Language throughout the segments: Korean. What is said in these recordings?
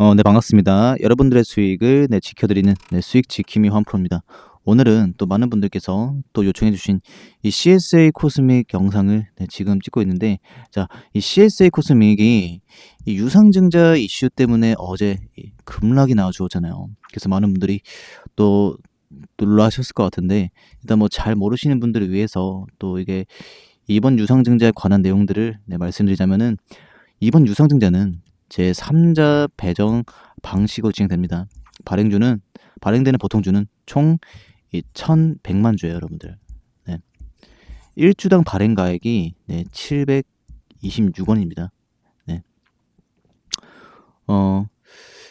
어, 네, 반갑습니다. 여러분들의 수익을 네, 지켜드리는 네, 수익 지킴이 환프로입니다. 오늘은 또 많은 분들께서 또 요청해주신 이 CSA 코스믹 영상을 네, 지금 찍고 있는데, 자, 이 CSA 코스믹이 이 유상증자 이슈 때문에 어제 이 급락이 나와주었잖아요. 그래서 많은 분들이 또 놀라셨을 것 같은데, 일단 뭐 잘 모르시는 분들을 위해서 또 이게 이번 유상증자에 관한 내용들을 네, 말씀드리자면은 이번 유상증자는 제 3자 배정 방식으로 진행됩니다. 발행주는 발행되는 보통주는 총 1,100만 주예요, 여러분들. 네. 1주당 발행 가액이 네, 726원입니다. 네. 어,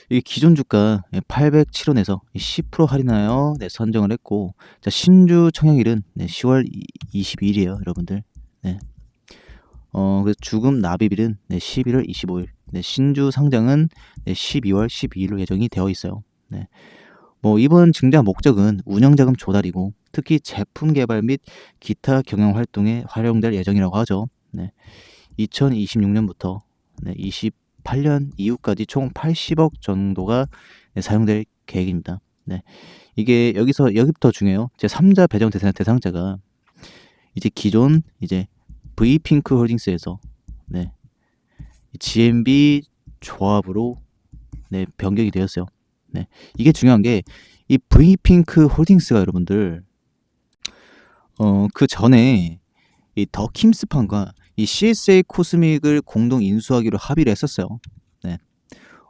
이 기존 주가 807원에서 10% 할인하여 네, 선정을 했고, 자, 신주 청약일은 네, 10월 22일이에요, 여러분들. 네. 어, 그래서 주금 납입일은 네, 11월 25일. 네, 신주 상장은 네, 12월 12일로 예정이 되어 있어요. 네. 뭐 이번 증자 목적은 운영자금 조달이고 특히 제품 개발 및 기타 경영 활동에 활용될 예정이라고 하죠. 네. 2026년부터 네, 28년 이후까지 총 80억 정도가 네, 사용될 계획입니다. 네. 이게 여기서 여기부터 중요해요. 제 3자 배정 대상, 대상자가 이제 기존 이제 V핑크 홀딩스에서 네. GMB 조합으로 네, 변경이 되었어요. 네. 이게 중요한 게이 V핑크 홀딩스가 여러분들 어, 그 전에 이 더 킴스판과 이 CSA 코스믹을 공동 인수하기로 합의를 했었어요. 네.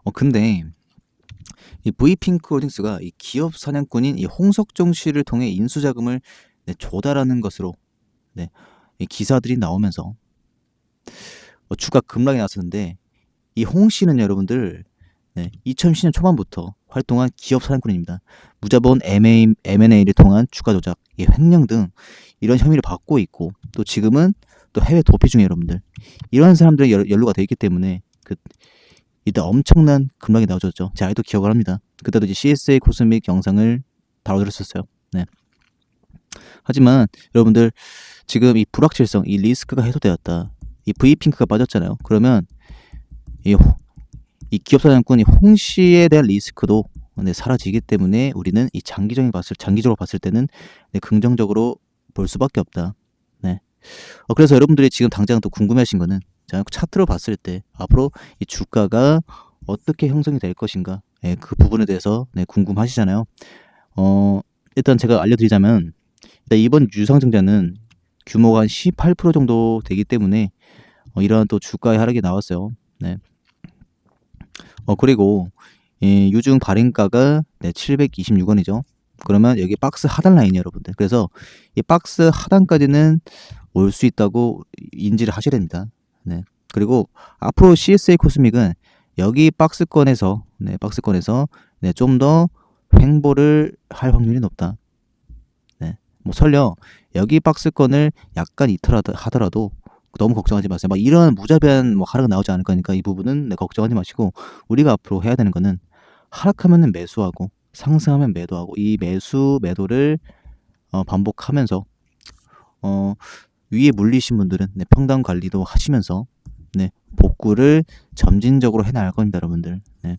어, 근데 이 V핑크 홀딩스가 이 기업 사냥꾼인 이 홍석종 씨를 통해 인수 자금을 네, 조달하는 것으로 네, 이 기사들이 나오면서 어, 주가 급락이 났었는데 이 홍 씨는 여러분들 네, 2010년 초반부터 활동한 기업 사냥꾼입니다. 무자본 M&A, M&A를 통한 주가 조작, 예, 횡령 등 이런 혐의를 받고 있고 또 지금은 또 해외 도피 중에 여러분들 이러한 사람들이 연- 연루가 돼 있기 때문에 그 이때 엄청난 급락이 나오셨죠. 제가 아직도 기억을 합니다. 그때도 이제 CSA 코스믹 영상을 다뤄드렸었어요. 네. 하지만 여러분들 지금 이 불확실성, 이 리스크가 해소되었다. 이 V핑크가 빠졌잖아요. 그러면 이, 호- 이 기업 사장꾼이 홍 씨에 대한 리스크도 네, 사라지기 때문에 우리는 이 장기적인 봤을 장기적으로 봤을 때는 네, 긍정적으로 볼 수밖에 없다. 네. 어, 그래서 여러분들이 지금 당장 또 궁금해하신 거는 자, 차트로 봤을 때 앞으로 이 주가가 어떻게 형성이 될 것인가 예, 그 부분에 대해서 네, 궁금하시잖아요. 어, 일단 제가 알려드리자면 일단 이번 유상증자는 규모가 한 18% 정도 되기 때문에 어, 이러한 또 주가의 하락이 나왔어요. 네. 어 그리고 이 유중 발행가가 네, 726원이죠. 그러면 여기 박스 하단 라인이 여러분들. 그래서 이 박스 하단까지는 올 수 있다고 인지를 하셔야 됩니다. 네. 그리고 앞으로 CSA 코스믹은 여기 박스권에서 네, 박스권에서 네, 좀 더 횡보를 할 확률이 높다. 네. 뭐 설령 여기 박스권을 약간 이탈하더 하더라도 너무 걱정하지 마세요. 막 이런 무자비한 뭐 하락 나오지 않을 거니까 이 부분은 네, 걱정하지 마시고 우리가 앞으로 해야 되는 거는 하락하면은 매수하고 상승하면 매도하고 이 매수 매도를 어, 반복하면서 어, 위에 물리신 분들은 네, 평단 관리도 하시면서 네, 복구를 점진적으로 해 나갈 겁니다, 여러분들. 네.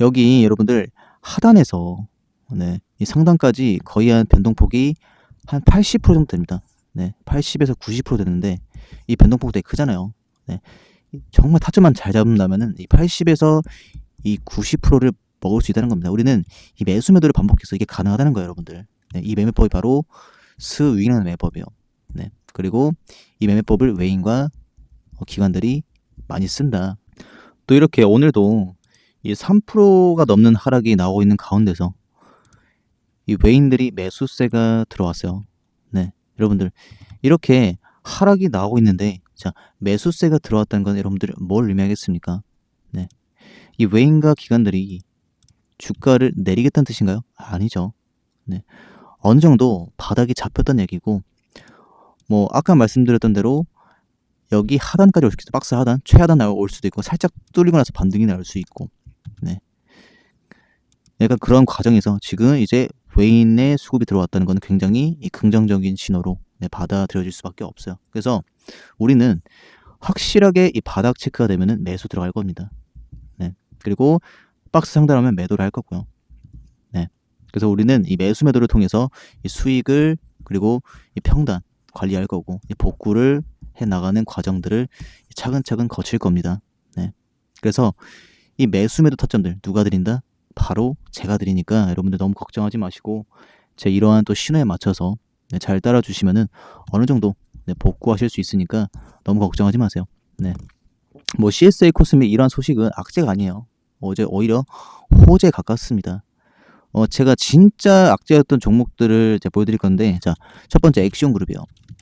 여기 여러분들 하단에서 네, 이 상단까지 거의 한 변동폭이 한 80% 정도 됩니다. 네, 80에서 90% 되는데 이 변동폭 되게 크잖아요. 네, 이- 정말 타점만 잘 잡는다면은 이 80에서 이 90%를 먹을 수 있다는 겁니다. 우리는 이 매수 매도를 반복해서 이게 가능하다는 거예요, 여러분들. 네, 이 매매법이 바로 스윙이라는 매매법이에요. 네, 그리고 이 매매법을 외인과 어, 기관들이 많이 쓴다. 또 이렇게 오늘도 이 3%가 넘는 하락이 나오고 있는 가운데서 이 외인들이 매수세가 들어왔어요. 네, 여러분들 이렇게 하락이 나오고 있는데 자 매수세가 들어왔다는 건 여러분들 뭘 의미하겠습니까? 네, 이 외인과 기관들이 주가를 내리겠다는 뜻인가요? 아니죠. 네, 어느 정도 바닥이 잡혔다는 얘기고 뭐 아까 말씀드렸던 대로 여기 하단까지 올 수도 있어 박스 하단 최하단 나올 수도 있고 살짝 뚫리고 나서 반등이 나올 수 있고 네 약간 그런 과정에서 지금 이제 외인의 수급이 들어왔다는 건 굉장히 이 긍정적인 신호로 네, 받아들여질 수밖에 없어요. 그래서 우리는 확실하게 이 바닥 체크가 되면은 매수 들어갈 겁니다. 네. 그리고 박스 상단하면 매도를 할 거고요. 네. 그래서 우리는 이 매수 매도를 통해서 이 수익을 그리고 이 평단 관리할 거고 이 복구를 해 나가는 과정들을 차근차근 거칠 겁니다. 네. 그래서 이 매수 매도 타점들 누가 드린다? 바로 제가 드리니까 여러분들 너무 걱정하지 마시고 제 이러한 또 신호에 맞춰서 네, 잘 따라주시면은 어느 정도 네, 복구하실 수 있으니까 너무 걱정하지 마세요. 네. 뭐 CSA 코스믹 이러한 소식은 악재가 아니에요. 어제 오히려 호재에 가깝습니다. 어, 제가 진짜 악재였던 종목들을 이제 보여드릴 건데, 자, 첫 번째 액션 그룹이요.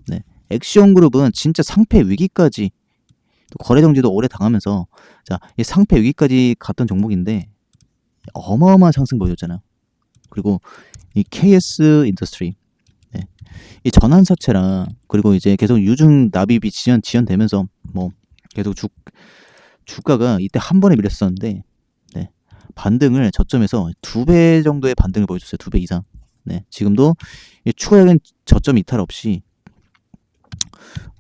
네. 액션 그룹은 진짜 상패 위기까지, 또 거래 정지도 오래 당하면서, 자, 이 상패 위기까지 갔던 종목인데, 어마어마한 상승 보여줬잖아요. 그리고 이 KS 인더스트리, 네. 이 전환사채랑, 그리고 이제 계속 유중 납입이 지연, 지연되면서, 뭐, 계속 주, 주가가 이때 한 번에 밀렸었는데, 네. 반등을 저점에서 두 배 정도의 반등을 보여줬어요. 두 배 이상. 네. 지금도 이 추가적인 저점 이탈 없이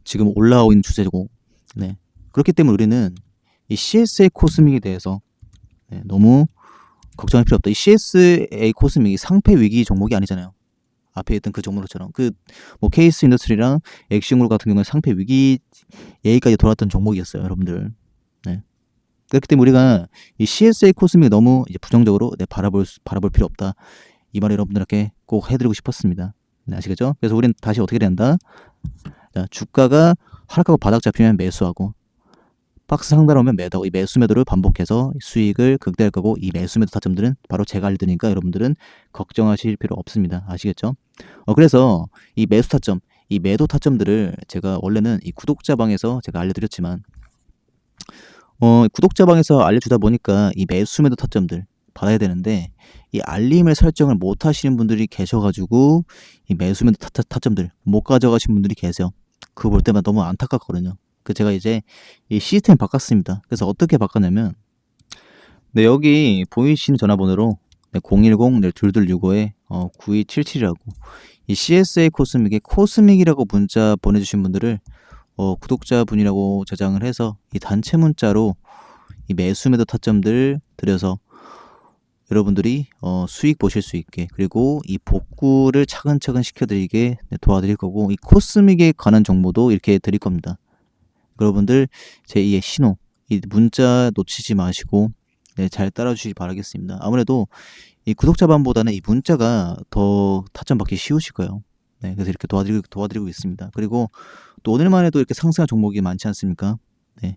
지금 올라오고 있는 추세고, 네. 그렇기 때문에 우리는 이 CSA 코스믹에 대해서 네, 너무 걱정할 필요 없다. 이 CSA 코스믹이 상패 위기 종목이 아니잖아요. 앞에 있던 그 종목처럼 그 뭐 케이스 인더스트리랑 액션그룹 같은 경우는 상패 위기 얘기까지 돌았던 종목이었어요, 여러분들. 네. 그렇기 때문에 우리가 이 CSA 코스믹 너무 이제 부정적으로 네, 바라볼 수- 바라볼 필요 없다. 이말 여러분들께 꼭 해드리고 싶었습니다. 네, 아시겠죠? 그래서 우리는 다시 어떻게 된다? 자, 주가가 하락하고 바닥 잡히면 매수하고 박스 상단 오면 매도하고 이 매수 매도를 반복해서 수익을 극대할 거고 이 매수 매도 타점들은 바로 제가 알려드리니까 여러분들은 걱정하실 필요 없습니다. 아시겠죠? 어, 그래서 이 매수 타점, 이 매도 타점들을 제가 원래는 이 구독자 방에서 제가 알려드렸지만 어, 구독자 방에서 알려주다 보니까 이 매수 매도 타점들 받아야 되는데 이 알림을 설정을 못 하시는 분들이 계셔가지고 이 매수 매도 타, 타점들 못 가져가신 분들이 계세요. 그거 볼 때마다 너무 안타깝거든요. 그 제가 이제 이 시스템 바꿨습니다. 그래서 어떻게 바꿨냐면 네, 여기 보이시는 전화번호로 네, 010 네, 2265에 어, 9277이라고 이 CSA 코스믹에 코스믹이라고 문자 보내주신 분들을 어, 구독자분이라고 저장을 해서 이 단체 문자로 이 매수 매도 타점들 드려서 여러분들이 어, 수익 보실 수 있게 그리고 이 복구를 차근차근 시켜드리게 네, 도와드릴 거고 이 코스믹에 관한 정보도 이렇게 드릴 겁니다. 여러분들 제2의 신호 이 문자 놓치지 마시고 네, 잘 따라주시기 바라겠습니다. 아무래도 이 구독자반보다는 이 문자가 더 타점 받기 쉬우실 거예요. 네, 그래서 이렇게 도와드리고 도와드리고 있습니다. 그리고 또 오늘만 해도 이렇게 상승한 종목이 많지 않습니까? 네,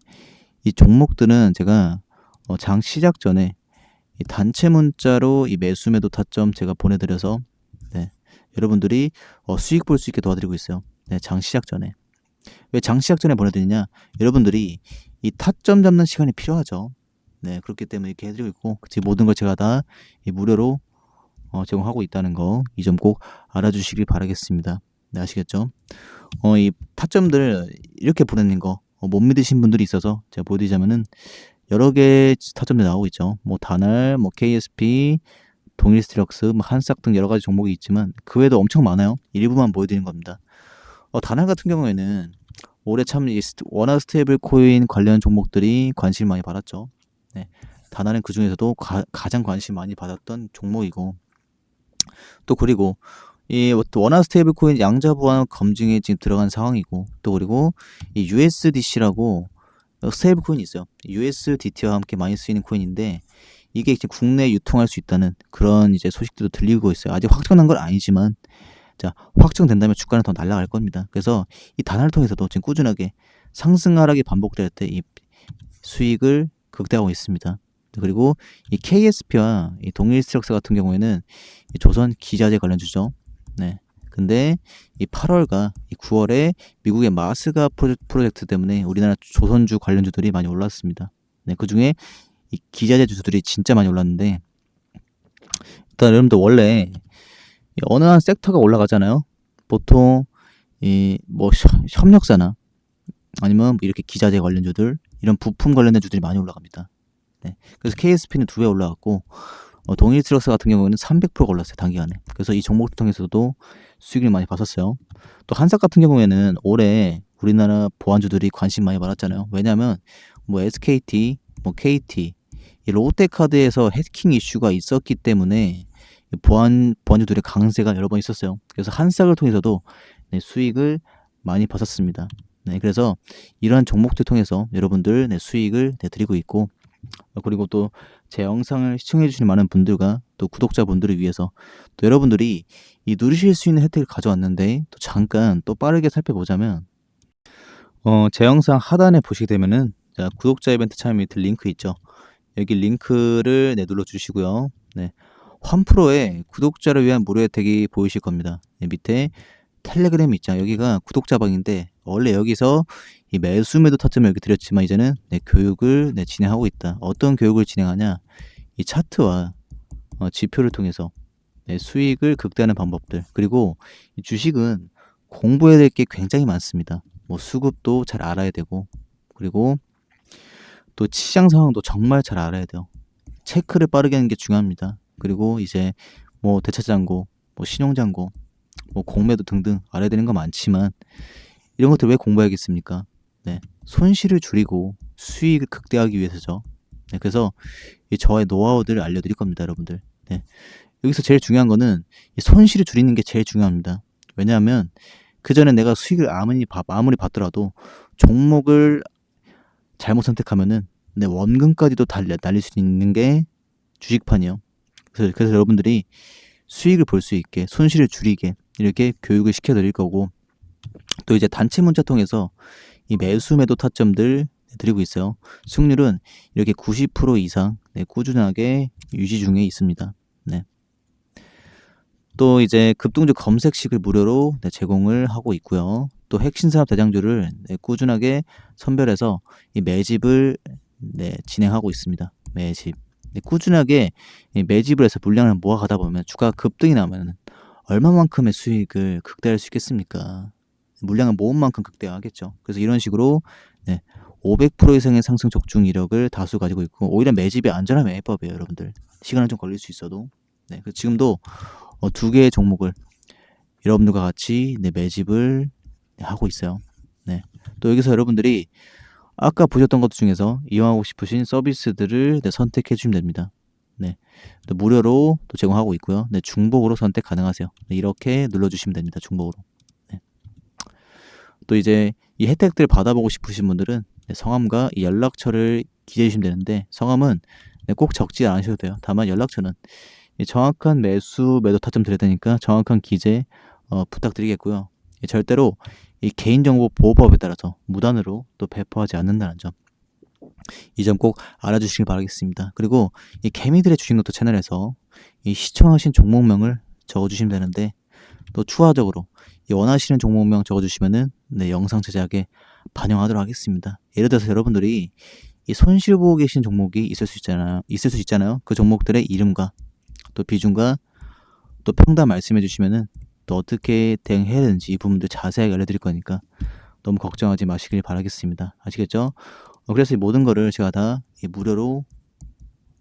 이 종목들은 제가 어, 장 시작 전에 이 단체 문자로 이 매수 매도 타점 제가 보내드려서 네, 여러분들이 어, 수익 볼 수 있게 도와드리고 있어요. 네, 장 시작 전에 왜 장 시작 전에 보내드리냐? 여러분들이 이 타점 잡는 시간이 필요하죠. 네, 그렇기 때문에 이렇게 해드리고 있고, 그 모든 걸 제가 다이 무료로 어, 제공하고 있다는 거, 이 점 꼭 알아주시길 바라겠습니다. 네, 아시겠죠? 어, 이 타점들 이렇게 보내는 거, 어, 못 믿으신 분들이 있어서 제가 보여드리자면은, 여러 개 타점들 나오고 있죠. 뭐, 다날, 뭐, KSP, 동일 스트럭스, 뭐, 한싹 등 여러 가지 종목이 있지만, 그 외에도 엄청 많아요. 일부만 보여드리는 겁니다. 어, 다날 같은 경우에는, 올해 참, 이 워낙 스테이블 코인 관련 종목들이 관심을 많이 받았죠. 네. 다나는 그 중에서도 가, 장 관심 많이 받았던 종목이고 또 그리고 이 원화 스테이블 코인 양자 보완 검증에 지금 들어간 상황이고 또 그리고 이 USDC라고 스테이블 코인이 있어요. USDT와 함께 많이 쓰이는 코인인데 이게 이제 국내 유통할 수 있다는 그런 이제 소식들도 들리고 있어요. 아직 확정난 건 아니지만 자 확정된다면 주가는 더 날아갈 겁니다. 그래서 이 단화를 통해서도 지금 꾸준하게 상승 하락이 반복될 때 이 수익을 극대화하고 있습니다. 그리고 이 KSP와 이 동일 스트럭스 같은 경우에는 이 조선 기자재 관련 주죠. 네. 근데 이 8월과 이 9월에 미국의 마스가 프로젝- 프로젝트 때문에 우리나라 조선주 관련주들이 많이 올랐습니다. 네. 그 중에 이 기자재 주들이 진짜 많이 올랐는데 일단 여러분들 원래 이 어느 한 섹터가 올라가잖아요. 보통 이 뭐 협력사나 아니면 뭐 이렇게 기자재 관련주들 이런 부품 관련된 주들이 많이 올라갑니다. 네. 그래서 KSP는 두 배 올라갔고 어, 동일 트럭스 같은 경우에는 300%가 올랐어요 단기간에. 그래서 이 종목을 통해서도 수익을 많이 봤었어요. 또 한삭 같은 경우에는 올해 우리나라 보안주들이 관심 많이 받았잖아요. 왜냐하면 뭐 SKT, 뭐 KT 이 롯데카드에서 해킹 이슈가 있었기 때문에 이 보안 보안주들의 강세가 여러 번 있었어요. 그래서 한 싹을 통해서도 네, 수익을 많이 봤었습니다. 네, 그래서 이러한 종목들 통해서 여러분들 네, 수익을 네, 드리고 있고 어, 그리고 또 제 영상을 시청해 주시는 많은 분들과 또 구독자분들을 위해서 또 여러분들이 이 누리실 수 있는 혜택을 가져왔는데 또 잠깐 또 빠르게 살펴보자면 어, 제 영상 하단에 보시게 되면은 자, 구독자 이벤트 참여 밑에 링크 있죠. 여기 링크를 네, 눌러 주시고요. 네. 환프로에 구독자를 위한 무료 혜택이 보이실 겁니다. 네, 밑에 텔레그램 있죠. 여기가 구독자 방인데 원래 여기서 이 매수 매도 타점을 여기 드렸지만 이제는 네, 교육을 네, 진행하고 있다. 어떤 교육을 진행하냐? 이 차트와 어, 지표를 통해서 네, 수익을 극대화하는 방법들 그리고 이 주식은 공부해야 될 게 굉장히 많습니다. 뭐 수급도 잘 알아야 되고 그리고 또 시장 상황도 정말 잘 알아야 돼요. 체크를 빠르게 하는 게 중요합니다. 그리고 이제 뭐 대차장고, 뭐 신용장고, 뭐 공매도 등등 알아야 되는 거 많지만 이런 것들 왜 공부해야겠습니까? 네, 손실을 줄이고 수익을 극대화하기 위해서죠. 네, 그래서 이 저의 노하우들을 알려드릴 겁니다, 여러분들. 네, 여기서 제일 중요한 거는 이 손실을 줄이는 게 제일 중요합니다. 왜냐하면 그 전에 내가 수익을 아무리 봐- 아무리 봤더라도 종목을 잘못 선택하면은 내 원금까지도 달려 날릴 수 있는 게 주식판이요. 그래서, 그래서 여러분들이 수익을 볼 수 있게 손실을 줄이게 이렇게 교육을 시켜드릴 거고 또 이제 단체 문자 통해서 이 매수 매도 타점들 드리고 있어요. 승률은 이렇게 90% 이상 네, 꾸준하게 유지 중에 있습니다. 네. 또 이제 급등주 검색식을 무료로 네, 제공을 하고 있고요. 또 핵심 산업 대장주를 네, 꾸준하게 선별해서 이 매집을 네, 진행하고 있습니다. 매집. 네, 꾸준하게 이 매집을 해서 물량을 모아가다 보면 주가 급등이 나면 얼마만큼의 수익을 극대화할 수 있겠습니까? 물량을 모은 만큼 극대화하겠죠. 그래서 이런 식으로 네, 500% 이상의 상승 적중 이력을 다수 가지고 있고 오히려 매집이 안전한 매매법이에요, 여러분들. 시간은 좀 걸릴 수 있어도. 네, 그 지금도 어, 두 개의 종목을 여러분들과 같이 네, 매집을 네, 하고 있어요. 네. 또 여기서 여러분들이 아까 보셨던 것 중에서 이용하고 싶으신 서비스들을 네, 선택해 주시면 됩니다. 네. 또 무료로 또 제공하고 있고요. 네, 중복으로 선택 가능하세요. 네, 이렇게 눌러주시면 됩니다. 중복으로. 네. 또 이제 이 혜택들을 받아보고 싶으신 분들은 네, 성함과 이 연락처를 기재해 주시면 되는데 성함은 네, 꼭 적지 않으셔도 돼요. 다만 연락처는 이 정확한 매수 매도 타점 드려야 되니까 정확한 기재 어, 부탁드리겠고요. 이 절대로 이 개인정보 보호법에 따라서 무단으로 또 배포하지 않는다는 점. 이 점 꼭 알아주시길 바라겠습니다. 그리고 이 개미들의 주식노트 채널에서 이 시청하신 종목명을 적어주시면 되는데 또 추가적으로 이 원하시는 종목명 적어주시면은 네, 영상 제작에 반영하도록 하겠습니다. 예를 들어서 여러분들이 이 손실 보고 계신 종목이 있을 수 있잖아요. 있을 수 있잖아요. 그 종목들의 이름과 또 비중과 또 평단 말씀해 주시면은 또 어떻게 대응해야 되는지 이 부분들 자세하게 알려드릴 거니까 너무 걱정하지 마시길 바라겠습니다. 아시겠죠? 어, 그래서 이 모든 거를 제가 다이 무료로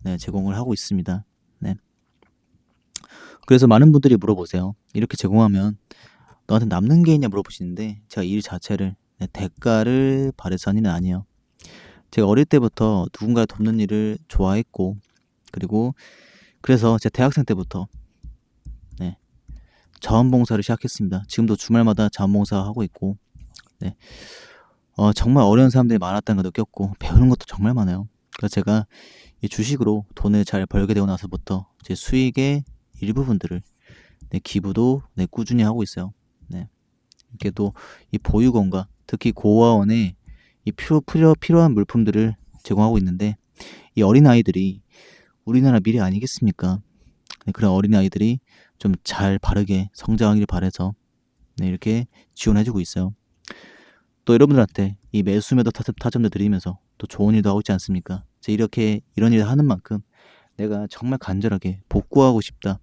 네, 제공을 하고 있습니다. 네. 그래서 많은 분들이 물어보세요. 이렇게 제공하면 너한테 남는 게 있냐 물어보시는데 제가 일 자체를 네, 대가를 바래서 하는 일은 아니에요. 제가 어릴 때부터 누군가를 돕는 일을 좋아했고 그리고 그래서 제가 대학생 때부터 네, 자원봉사를 시작했습니다. 지금도 주말마다 자원봉사 하고 있고 네. 어, 정말 어려운 사람들이 많았다는 걸 느꼈고 배우는 것도 정말 많아요. 그래서 제가 이 주식으로 돈을 잘 벌게 되고 나서부터 제 수익의 일부분들을 네, 기부도 네, 꾸준히 하고 있어요. 네. 이렇게 또 이 보육원과 특히 고아원에 이 필요, 필요, 필요한 물품들을 제공하고 있는데 이 어린 아이들이 우리나라 미래 아니겠습니까? 네, 그런 어린 아이들이 좀 잘 바르게 성장하길 바래서 네, 이렇게 지원해주고 있어요. 또 여러분들한테 이 매수 매도 타점, 타점도 드리면서 또 좋은 일도 하고 있지 않습니까? 이렇게 이런 일을 하는 만큼 내가 정말 간절하게 복구하고 싶다.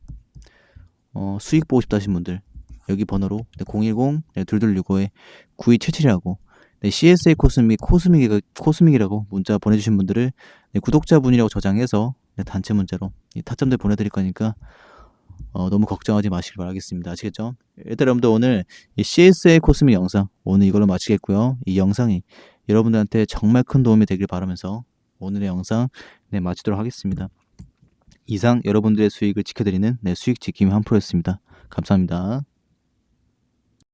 어, 수익 보고 싶다 하신 분들 여기 번호로 네, 010 네, 2265에 9277이라고 네, CSA 코스믹 코스믹이, 코스믹이라고 문자 보내주신 분들을 네, 구독자분이라고 저장해서 네, 단체 문자로 이 타점들 보내드릴 거니까 어, 너무 걱정하지 마시길 바라겠습니다. 아시겠죠? 일단 여러분들 오늘 이 CSA 코스믹 영상 오늘 이걸로 마치겠고요. 이 영상이 여러분들한테 정말 큰 도움이 되길 바라면서 오늘의 영상 네, 마치도록 하겠습니다. 이상 여러분들의 수익을 지켜드리는 네, 수익 지킴이 한프로였습니다. 감사합니다.